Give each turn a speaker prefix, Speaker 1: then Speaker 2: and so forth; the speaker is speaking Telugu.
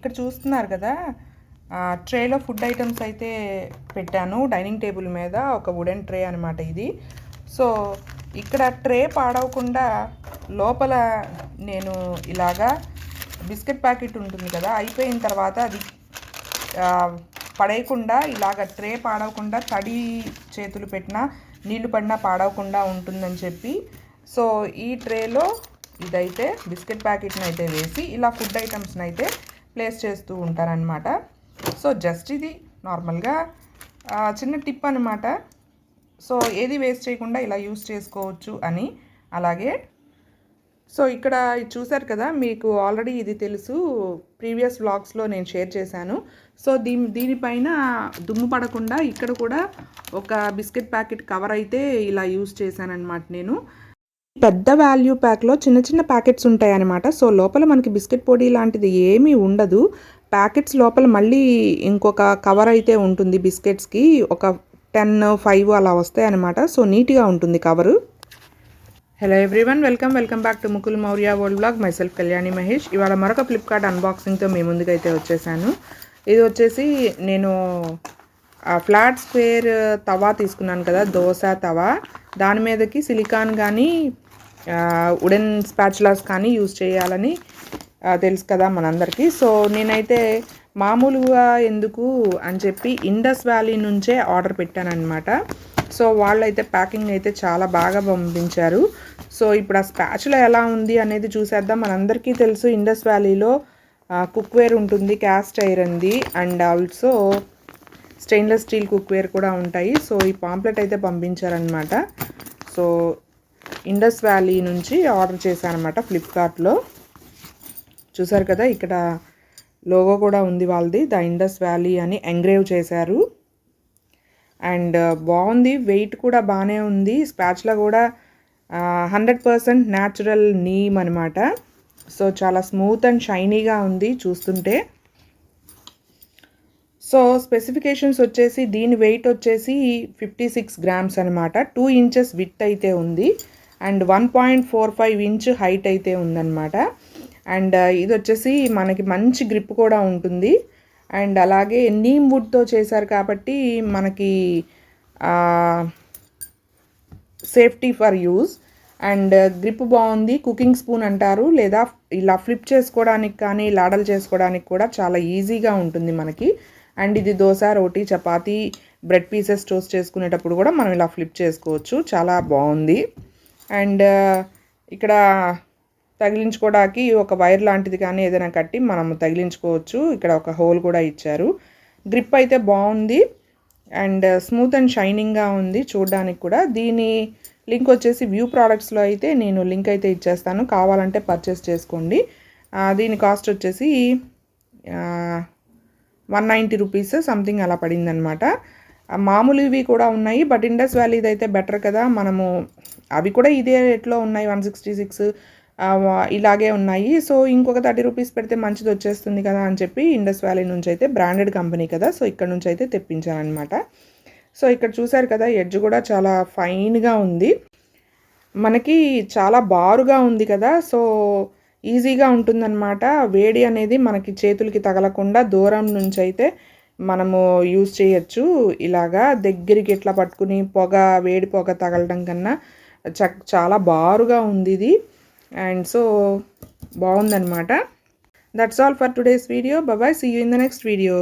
Speaker 1: ఇక్కడ చూస్తున్నారు కదా ట్రేలో ఫుడ్ ఐటమ్స్ అయితే పెట్టాను. డైనింగ్ టేబుల్ మీద ఒక వుడెన్ ట్రే అనమాట ఇది. సో ఇక్కడ ట్రే పాడవకుండా లోపల నేను ఇలాగా బిస్కెట్ ప్యాకెట్ ఉంటుంది కదా అయిపోయిన తర్వాత అది పడేయకుండా ఇలాగ ట్రే పాడవకుండా తడి చేతులు పెట్టినా నీళ్ళు పడినా పాడవకుండా ఉంటుందని చెప్పి సో ఈ ట్రేలో ఇదైతే బిస్కెట్ ప్యాకెట్ని అయితే వేసి ఇలా ఫుడ్ ఐటమ్స్ని అయితే ప్లేస్ చేస్తూ ఉంటారనమాట సో జస్ట్ ఇది నార్మల్గా చిన్న టిప్ అనమాట సో ఏది వేస్ట్ చేయకుండా ఇలా యూస్ చేసుకోవచ్చు అని. అలాగే సో ఇక్కడ చూసారు కదా మీకు ఆల్రెడీ ఇది తెలుసు ప్రీవియస్ వ్లాగ్స్లో నేను షేర్ చేశాను. సో దీని దీనిపైన దుమ్ము పడకుండా ఇక్కడ కూడా ఒక బిస్కెట్ ప్యాకెట్ కవర్ అయితే ఇలా యూస్ చేశానమాట నేను. పెద్ద వాల్యూ ప్యాక్లో చిన్న చిన్న ప్యాకెట్స్ ఉంటాయి అనమాట సో లోపల మనకి బిస్కెట్ పొడి లాంటిది ఏమీ ఉండదు. ప్యాకెట్స్ లోపల మళ్ళీ ఇంకొక కవర్ అయితే ఉంటుంది బిస్కెట్స్కి ఒక టెన్ ఫైవ్ అలా వస్తాయి అనమాట సో నీట్గా ఉంటుంది cover hello everyone welcome welcome back to Mukul Maurya world blog myself Kalyani Mahesh ఇవాళ మరొక ఫ్లిప్కార్ట్ అన్బాక్సింగ్తో మీ ముందుకైతే వచ్చేసాను. ఇది వచ్చేసి నేను ఫ్లాట్ స్క్వేర్ తవా తీసుకున్నాను కదా దోశ తవా. దాని మీదకి సిలికాన్ కానీ వుడెన్ స్పాచులాస్ కానీ యూజ్ చేయాలని తెలుసు కదా మనందరికీ. సో నేనైతే మామూలుగా ఎందుకు అని చెప్పి ఇండస్ వ్యాలీ నుంచే ఆర్డర్ పెట్టానమాట సో వాళ్ళైతే ప్యాకింగ్ అయితే చాలా బాగా పంపించారు. సో ఇప్పుడు ఆ స్పాచులో ఎలా ఉంది అనేది చూసేద్దాం. మనందరికీ తెలుసు ఇండస్ వ్యాలీలో కుక్వేర్ ఉంటుంది cast ఐరన్ది and also stainless steel cookware కూడా ఉంటాయి. సో ఈ పాంప్లెట్ అయితే పంపించారనమాట సో ఇండస్ వ్యాలీ నుంచి ఆర్డర్ చేశానమాట ఫ్లిప్కార్ట్లో. చూసారు కదా ఇక్కడ లోగో కూడా ఉంది వాళ్ళది. ద ఇండస్ వ్యాలీ అని ఎంగ్రేవ్ చేశారు. అండ్ బాగుంది. వెయిట్ కూడా బాగానే ఉంది. స్పాచ్లో కూడా హండ్రెడ్ పర్సెంట్ న్యాచురల్ నీమ్ అనమాట సో చాలా స్మూత్ అండ్ షైనీగా ఉంది చూస్తుంటే. సో స్పెసిఫికేషన్స్ వచ్చేసి దీని వెయిట్ వచ్చేసి ఫిఫ్టీ సిక్స్ గ్రామ్స్ అనమాట టూ ఇంచెస్ విత్ అయితే ఉంది. And one point four five inch height అయితే ఉందన్నమాట. అండ్ ఇది వచ్చేసి మనకి మంచి గ్రిప్ కూడా ఉంటుంది. అండ్ అలాగే నీమ్ వుడ్తో చేశారు కాబట్టి మనకి safety for use. And grip బాగుంది. కుకింగ్ స్పూన్ అంటారు. లేదా ఇలా ఫ్లిప్ చేసుకోవడానికి కానీ లాడలు చేసుకోవడానికి కూడా చాలా ఈజీగా ఉంటుంది మనకి. అండ్ ఇది dosa roti chapati bread pieces toast చేసుకునేటప్పుడు కూడా మనం ఇలా ఫ్లిప్ చేసుకోవచ్చు. చాలా బాగుంది. అండ్ ఇక్కడ తగిలించుకోవడానికి ఒక వైర్ లాంటిది కానీ ఏదైనా కట్టి మనం తగిలించుకోవచ్చు. ఇక్కడ ఒక హోల్ కూడా ఇచ్చారు. గ్రిప్ అయితే బాగుంది. అండ్ స్మూత్ అండ్ షైనింగ్గా ఉంది చూడడానికి కూడా. దీని లింక్ వచ్చేసి వ్యూ ప్రోడక్ట్స్లో అయితే నేను లింక్ అయితే ఇచ్చేస్తాను. కావాలంటే పర్చేస్ చేసుకోండి. దీని కాస్ట్ వచ్చేసి వన్ నైంటీ రూపీస్ సంథింగ్ అలా పడిందనమాట మామూలు ఇవి కూడా ఉన్నాయి బట్ ఇండస్ వ్యాలీది అయితే బెటర్ కదా. మనము అవి కూడా ఇదే రేట్లో ఉన్నాయి వన్ సిక్స్టీ సిక్స్ ఇలాగే ఉన్నాయి. సో ఇంకొక థర్టీ రూపీస్ పెడితే మంచిది వచ్చేస్తుంది కదా అని చెప్పి ఇండస్ వ్యాలీ నుంచి అయితే బ్రాండెడ్ కంపెనీ కదా. సో ఇక్కడ నుంచి అయితే తెప్పించానమాట సో ఇక్కడ చూసారు కదా ఎడ్జ్ కూడా చాలా ఫైన్గా ఉంది. మనకి చాలా బారుగా ఉంది కదా. సో ఈజీగా ఉంటుందన్నమాట. వేడి అనేది మనకి చేతులకి తగలకుండా దూరం నుంచి అయితే మనము యూజ్ చేయొచ్చు. ఇలాగా దగ్గరికి ఎట్లా పట్టుకుని పొగ వేడి పొగ తగలడం కన్నా చాలా బారుగా ఉంది ఇది అండ్ సో బాగుందనమాట that's all for today's video బాబాయ్ see you in the next video